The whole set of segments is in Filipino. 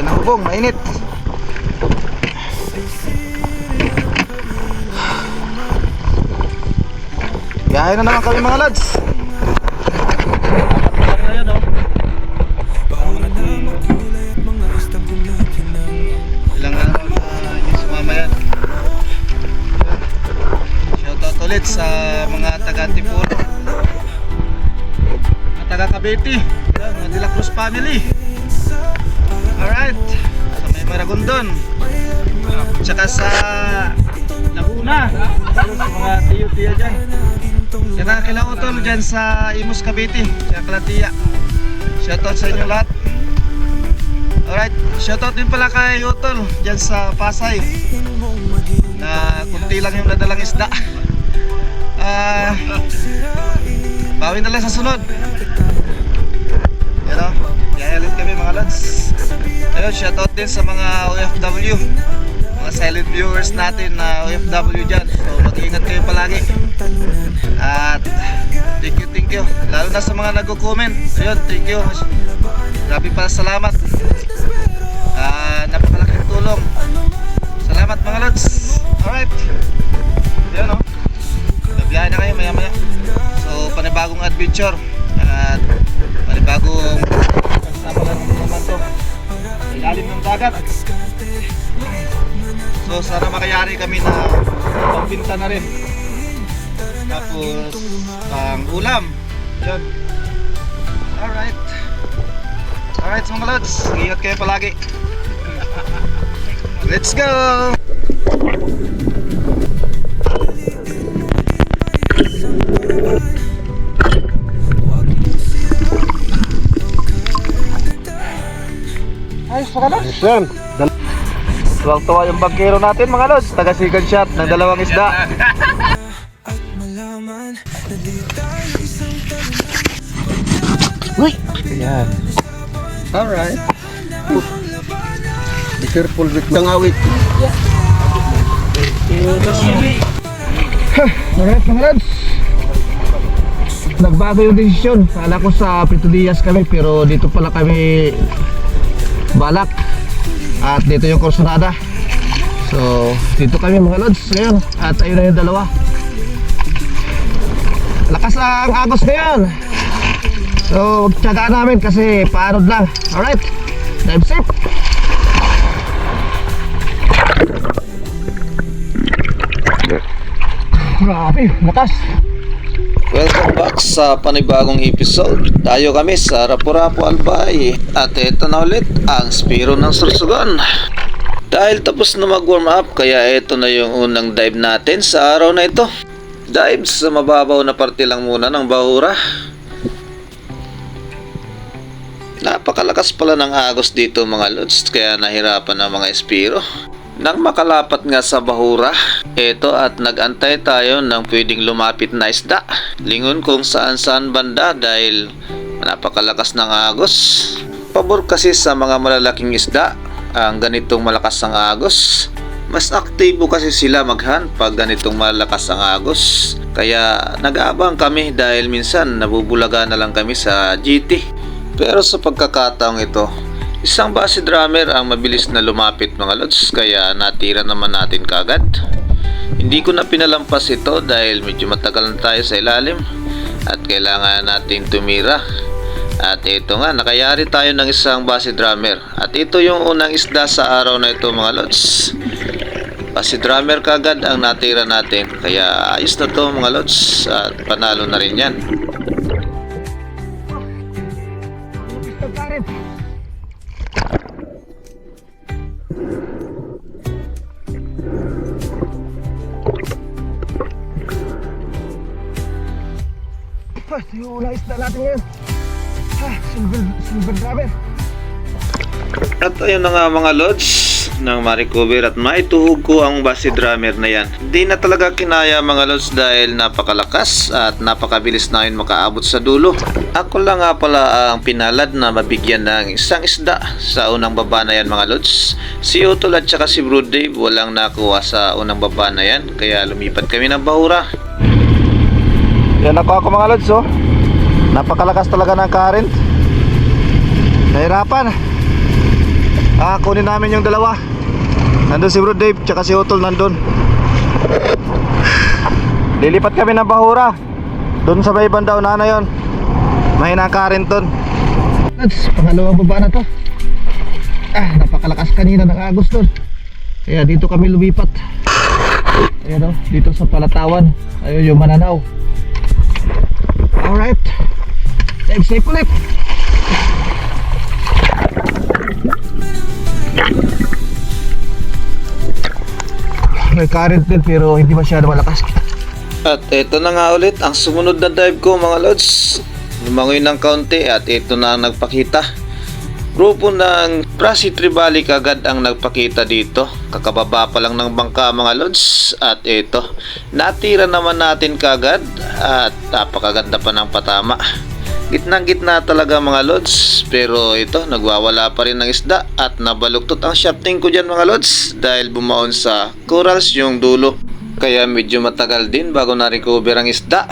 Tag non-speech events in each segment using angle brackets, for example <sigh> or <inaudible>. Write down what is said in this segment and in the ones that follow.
Lagyan ng bubong, mainit. Biyahe na naman kami mga lads. Ilang ano na hindi sumama yan. Shoutout ulit sa mga taga Antipolo. At taga Cavite. Yan, Mga De La Cruz family. Alright. Sa may Maragondon. Tsaka sa Laguna. Sa mga tiyo-tiyo dyan. Tsaka kila Utol dyan sa Imus Cavite. Tsaka kila Tia. Shoutout sa inyo lahat. Alright, shoutout din pala kay Utol dyan sa Pasay na kunti lang yung nadalang isda. <laughs> Ah, bawin na lang sa sunod. Yan o, yaya ulit kami mga lads. Ayun, shoutout din sa mga OFW, mga silent viewers natin na OFW dyan. So mag-iingat kayo palagi. At thank you, thank you. Lalo na sa mga nagko-comment. Ayun, thank you. Grabe pala salamat. Ah, napakalaking tulong. Salamat mga lods. Alright. Yan o. Nabiyahe na kayo maya maya. So, panibagong adventure. At panibagong kasama naman to. Sa ilalim ng dagat. So, sana makayari kami na pagbinta na rin. Tapos, pang ulam. Yan. Alright. Alright mga lods, ingat kayo palagi. <laughs> Let's go! Pa ka lods? Yan. Tuwang-tuwa yung bangkero natin mga lods. Taga second shot ng dalawang isda. <laughs> Uy! Ayan. Alright. Be careful with tangawit. <laughs> Alright mga lads. Nagbago yung desisyon. Kala ko sa Pito Diaz kami pero dito pala kami balak. At dito yung Corsonada. So, dito kami mga lods ngayon. At ayun na yung dalawa. Lakas ang agos ngayon. So, tsagaan namin kasi paanod lang. Alright, dive safe. Grabe, lakas. Welcome back sa panibagong episode. Tayo kami sa Rapu-Rapu Albay at ito na ulit ang Spiro ng Sursugon. Dahil tapos na mag-warm up kaya ito na yung unang dive natin sa araw na ito. Dive sa mababaw na parte lang muna ng bahura. Napakalakas pala ng agos dito mga lods kaya nahirapan ang mga Spiro. Nang makalapat nga sa bahura, eto at nagantay tayo ng pwedeng lumapit na isda. Lingon kung saan saan banda dahil napakalakas ng agos. Pabor kasi sa mga malalaking isda ang ganitong malakas ang agos. Mas aktibo kasi sila maghan pag ganitong malakas ang agos. Kaya nag-aabang kami dahil minsan nabubulaga na lang kami sa GT. Pero sa pagkakataong ito, isang base drummer ang mabilis na lumapit mga lods kaya natira naman natin kagad. Hindi ko na pinalampas ito dahil medyo matagal na tayo sa ilalim at kailangan nating tumira. At ito nga, nakayari tayo ng isang base drummer. At ito yung unang isda sa araw na ito mga lods. Base drummer kagad ang natira natin. Kaya ayos na to mga lods at panalo na rin yan. At ayun na nga mga lods nang ma-recover at maituhog ko ang base drummer na yan. Di na talaga kinaya mga lods dahil napakalakas at napakabilis na yun makaabot sa dulo. Ako lang nga pala ang pinalad na mabigyan ng isang isda sa unang baba na yan mga lods. Si Utol at saka si Brood Dave walang nakuha sa unang baba na yan kaya lumipat kami ng bahura. Yan ako ako mga lods oh. Napakalakas talaga ng current. Nahirapan. Ah, kunin namin yung dalawa. Nandun si Bro Dave, tsaka si Utol nandun. Lilipat kami ng Bahura. Doon sa may bandang na na yon. Mahina ka rin doon. That's pangalawang baba na to. Ah, napakalakas kanina ng agos doon. Kaya dito kami lumipat. Ayan o, dito sa Palatawan. Ayun yung Mananaw. Alright. Drive safe ulit. May current din pero hindi masyado malakas. At ito na nga ulit ang sumunod na dive ko mga lods. Lumangoy ng kaunti at ito na ang nagpakita. Grupo ng Prasi Tribalik agad ang nagpakita dito. Kakababa pa lang ng bangka mga lods. At ito, natira naman natin kagad at napakaganda pa ng patama. Gitnang gitna talaga mga lods pero ito nagwawala pa rin ng isda at nabaluktot ang shafting ko dyan mga lods dahil bumaon sa corals yung dulo. Kaya medyo matagal din bago na-recover ang isda.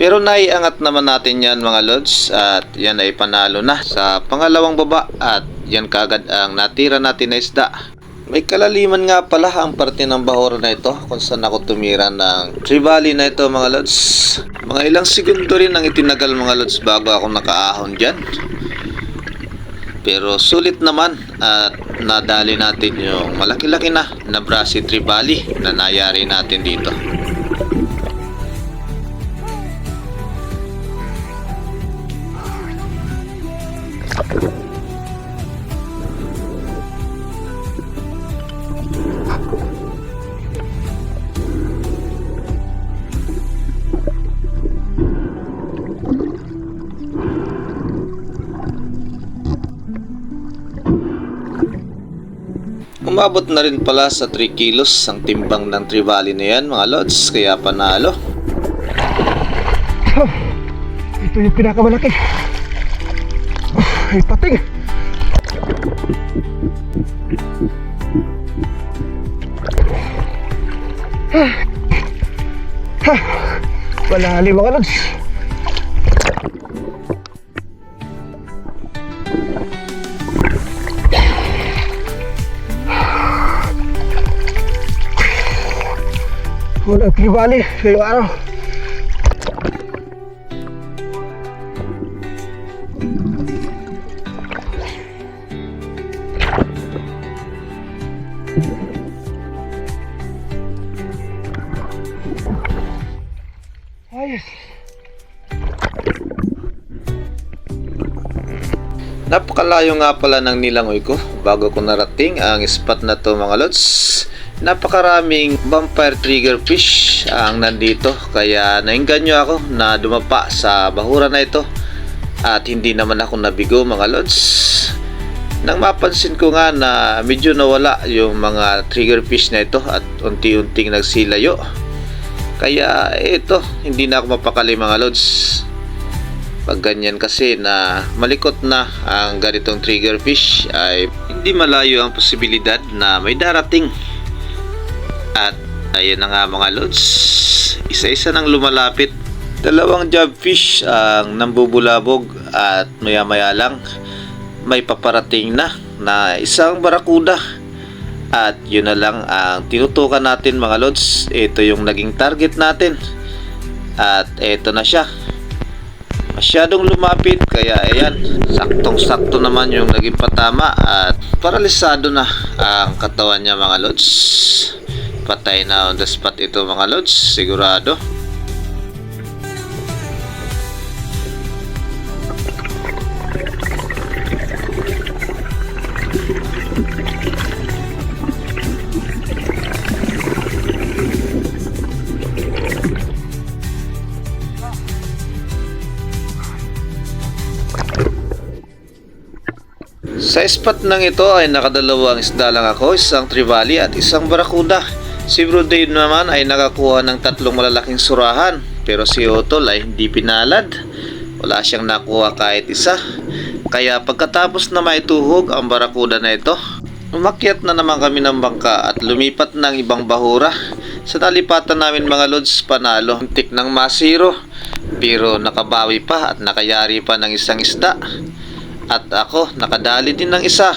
Pero naiangat naman natin yan mga lods at yan ay panalo na sa pangalawang baba at yan kagad ang natira natin na isda may kalaliman nga pala ang parte ng bahura na ito kung saan ako tumira ng trivali na ito mga lods. Mga ilang segundo rin ang itinagal mga lods bago ako nakaahon dyan. Pero sulit naman at nadali natin yung malaki-laki na na Brasi Tribali na nayari natin dito. Umabot na rin pala sa 3 kilos ang timbang ng Trivali na yan mga lods kaya panalo. Ito yung pinakamalaki. Ay, pating. Malalim mga lods. Walang tribali ngayong araw. Ayos. Napakalayo nga pala ng nilangoy ko bago ko narating ang spot na to mga lods. Napakaraming vampire trigger fish ang nandito kaya nainganyo ako na dumapa sa bahura na ito at hindi naman ako nabigo mga lods. Nang mapansin ko nga na medyo nawala yung mga trigger fish na ito at unti-unting nagsilayo. Kaya ito, hindi na ako mapakali mga lods pag ganyan kasi na malikot na ang ganitong trigger fish ay hindi malayo ang posibilidad na may darating at ayun na nga mga lods. Isa-isa nang lumalapit. Dalawang job fish ang nambubulabog at maya maya lang may paparating na na isang barakuda at yun na lang ang tinutukan natin mga lods. Ito yung naging target natin. At ito na siya. Masyadong lumapit kaya ayan saktong sakto naman yung naging patama at paralisado na ang katawan niya mga lods patay na on the spot ito mga lods sigurado Sa spot nang ito ay nakadalawang isda lang ako, isang trivali at isang barakuda. Si Bro naman ay nakakuha ng tatlong malalaking surahan pero si Otol ay hindi pinalad. Wala siyang nakuha kahit isa. Kaya pagkatapos na maituhog ang barakuda na ito, umakyat na naman kami ng bangka at lumipat ng ibang bahura. Sa talipatan namin mga lods panalo, tik ng masiro. Pero nakabawi pa at nakayari pa ng isang isda. At ako, nakadali din ng isa.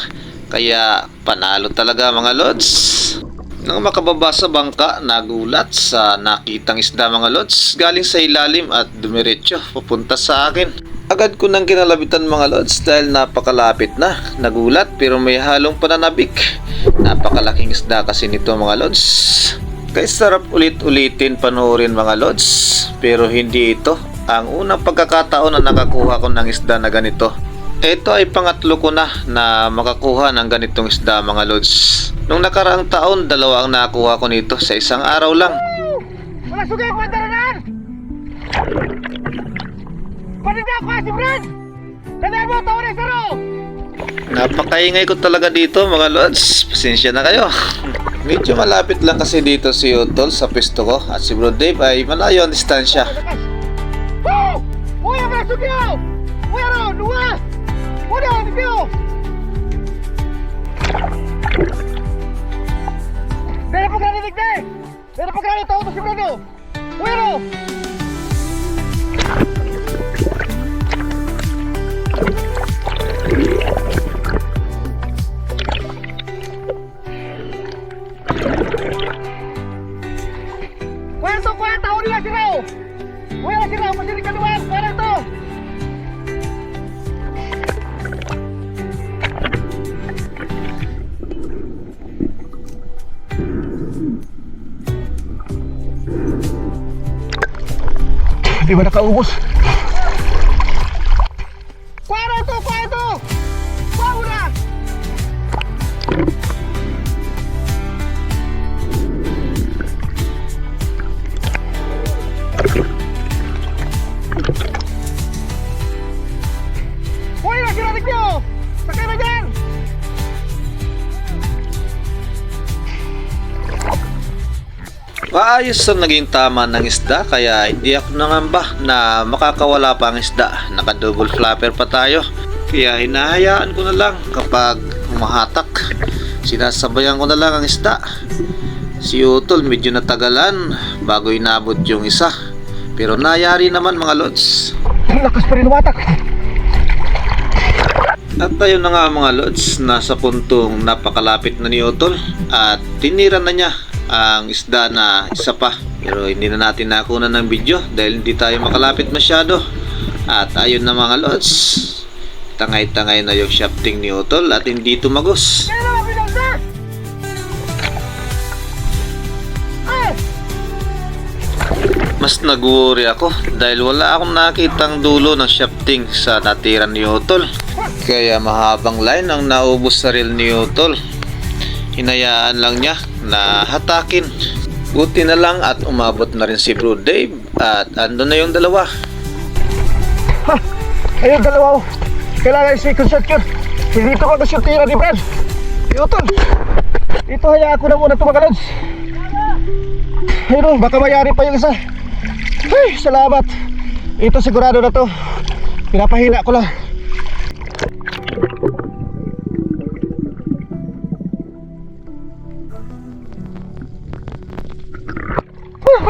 Kaya panalo talaga mga lods. Nang makababa sa bangka, nagulat sa nakitang isda mga lods galing sa ilalim at dumiretso papunta sa akin. Agad ko nang kinalabitan mga lods dahil napakalapit na. Nagulat pero may halong pananabik. Napakalaking isda kasi nito mga lods. Kaya sarap ulit-ulitin panoorin mga lods. Pero hindi ito ang unang pagkakataon na nakakuha ko ng isda na ganito. Ito ay pangatlo ko na na makakuha ng ganitong isda mga lods. Nung nakaraang taon, dalawa ang nakuha ko nito sa isang araw lang. Wala sugay ko ang daranan! Paninda ako si Brad! Tandaan mo, tawag na saro! Napakaingay ko talaga dito mga lods. Pasensya na kayo. Medyo malapit lang kasi dito si Utol sa pisto ko at si Bro Dave ay malayo ang distansya. Uy, ang mga sugyaw! Dala pa gani tawag to si Di ba nakaubos? Maayos ang naging tama ng isda kaya hindi ako nangamba na makakawala pa ang isda. Naka-double flapper pa tayo. Kaya hinahayaan ko na lang kapag humahatak. Sinasabayan ko na lang ang isda. Si Utol medyo natagalan bago inabot yung isa. Pero nayari naman mga lods. Ang lakas pa rin umatak! At tayo na nga mga lods, nasa puntong napakalapit na ni Utol at tinira na niya ang isda na isa pa. Pero hindi na natin nakunan ng video dahil hindi tayo makalapit masyado. At ayun na mga lods, tangay-tangay na yung shafting ni Utol at hindi tumagos. Mas nag-worry ako dahil wala akong nakitang dulo ng shafting sa natiran ni Utol. Kaya mahabang line ang naubos sa reel ni Utol. Hinayaan lang niya na hatakin. Buti na lang at umabot na rin si Bro Dave at ando na yung dalawa. Ha! Ayun, dalawa ko. Kailangan i-second shot yun. Hindi ito mag-shoot tira ni Brad. Yutol! Ito hayaan ko na muna lods. Ayun, baka mayari pa yung isa. Ay, salamat. Ito sigurado na to. Pinapahina ko lang.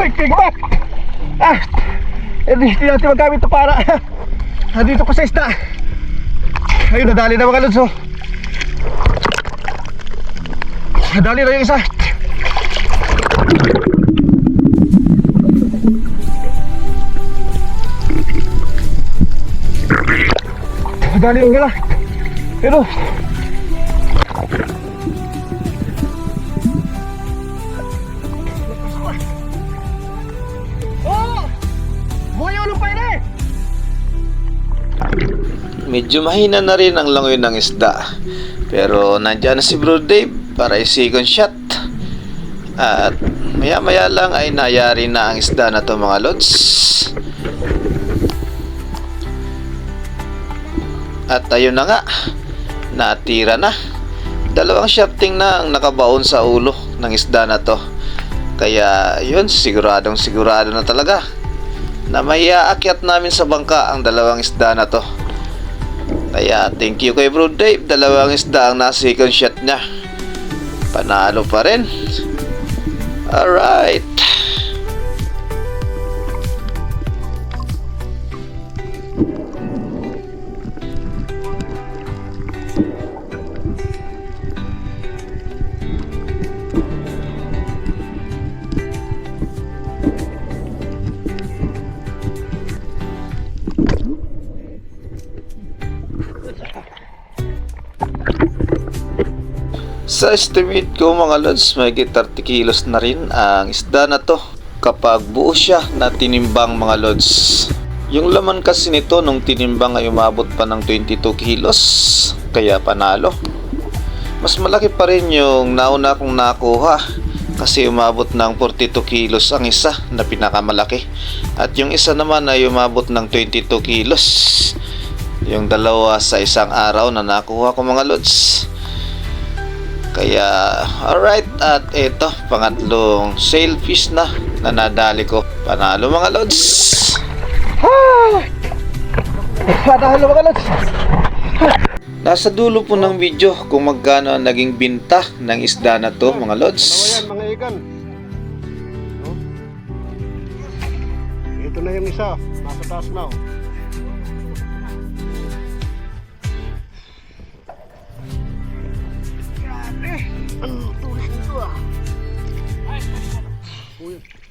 My God! Ah! Hindi, hindi natin magamit ito para <laughs> Nandito ko sa isda Ayun, nadali na mga lods oh. Nadali na yung isa Nadali yung gala Pero Medyo mahina na rin ang langoy ng isda. Pero nandyan na si Bro Dave para i-second shot. At maya maya lang ay nayari na ang isda na to mga lods. At ayun na nga, natira na. Dalawang shafting na ang nakabaon sa ulo ng isda na to. Kaya yun, siguradong sigurado na talaga na may aakyat namin sa bangka ang dalawang isda na to. Kaya thank you kay Bro Dave. Dalawang isda ang nasa second shot niya. Panalo pa rin. Alright. Sa estimate ko mga lods, may 30 kilos na rin ang isda na to kapag buo siya na tinimbang mga lods. Yung laman kasi nito nung tinimbang ay umabot pa ng 22 kilos, kaya panalo. Mas malaki pa rin yung nauna kong nakuha kasi umabot ng 42 kilos ang isa na pinakamalaki. At yung isa naman ay umabot ng 22 kilos. Yung dalawa sa isang araw na nakuha ko mga lods. Kaya, alright, at ito, pangatlong sailfish na na nadali ko. Panalo mga lods. Padahal mga lods. Nasa dulo po ng video kung magkano ang naging binta ng isda na to mga lods. Dalawa yan, mga ikan. Ito na yung isa. Nasa taas na. Oh.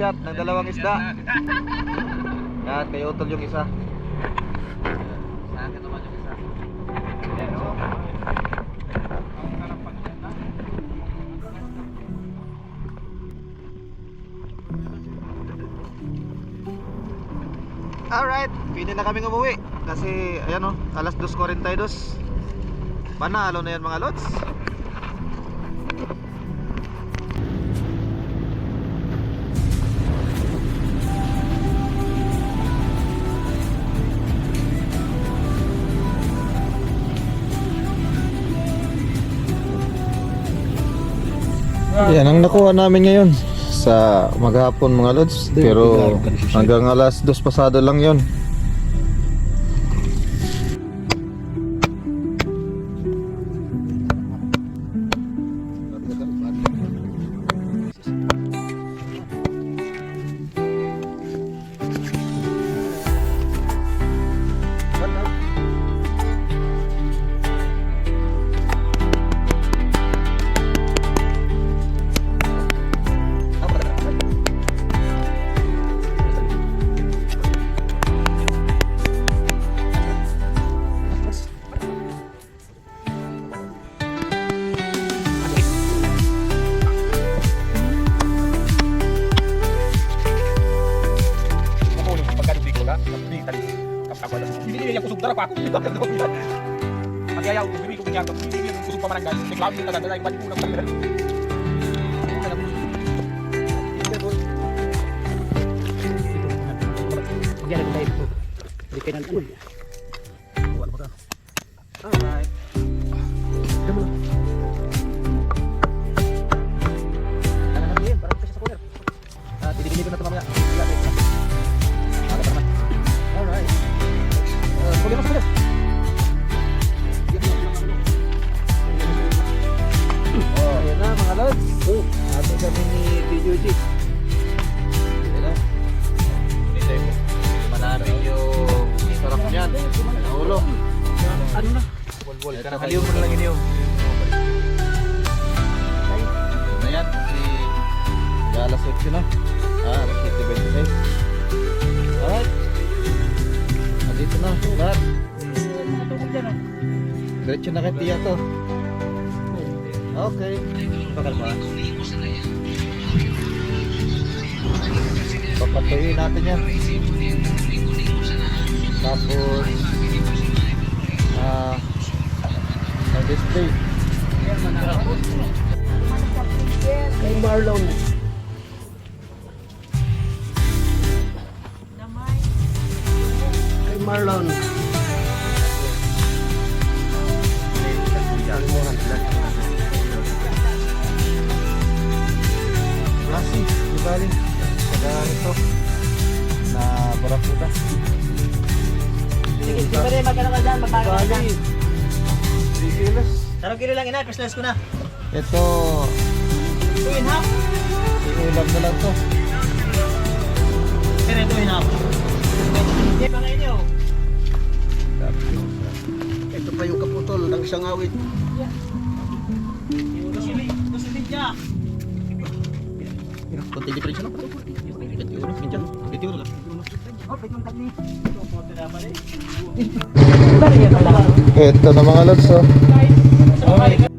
shot ng dalawang isda. Yan, kay Utol yung isa. Sa akin naman yung isa. Oh. Alright, pwede na kaming umuwi. Kasi, ayan o, alas 2.42. Panalo na yan mga lods. Yan ang nakuha namin ngayon sa maghapon mga lods. Pero hanggang alas dos pasado lang yon. Magyayaw, bumili ko niya, bumili ko kusog pamarangay. Naglaw din talaga, dahil balik ko ng pagkakas. Alright. Papatuloy natin yan. Tapos, ah, mag-display. Kay Marlon. Kay Marlon. Klase, di bali. Sa ito. barakuda. Sige, sige pa rin, magkano ka dyan, magkano ka dyan. 3 kilos. Tarong kilo lang ina, first ko na. Ito, Two and half. iulam na lang to. Pero two and half. Hindi pa ngayon yun. Ito pa yung kaputol ng isang awit. Gusto niya. Konti diferensya lang. 20 euro. Minsan, 20 euro ito na mga lods oh.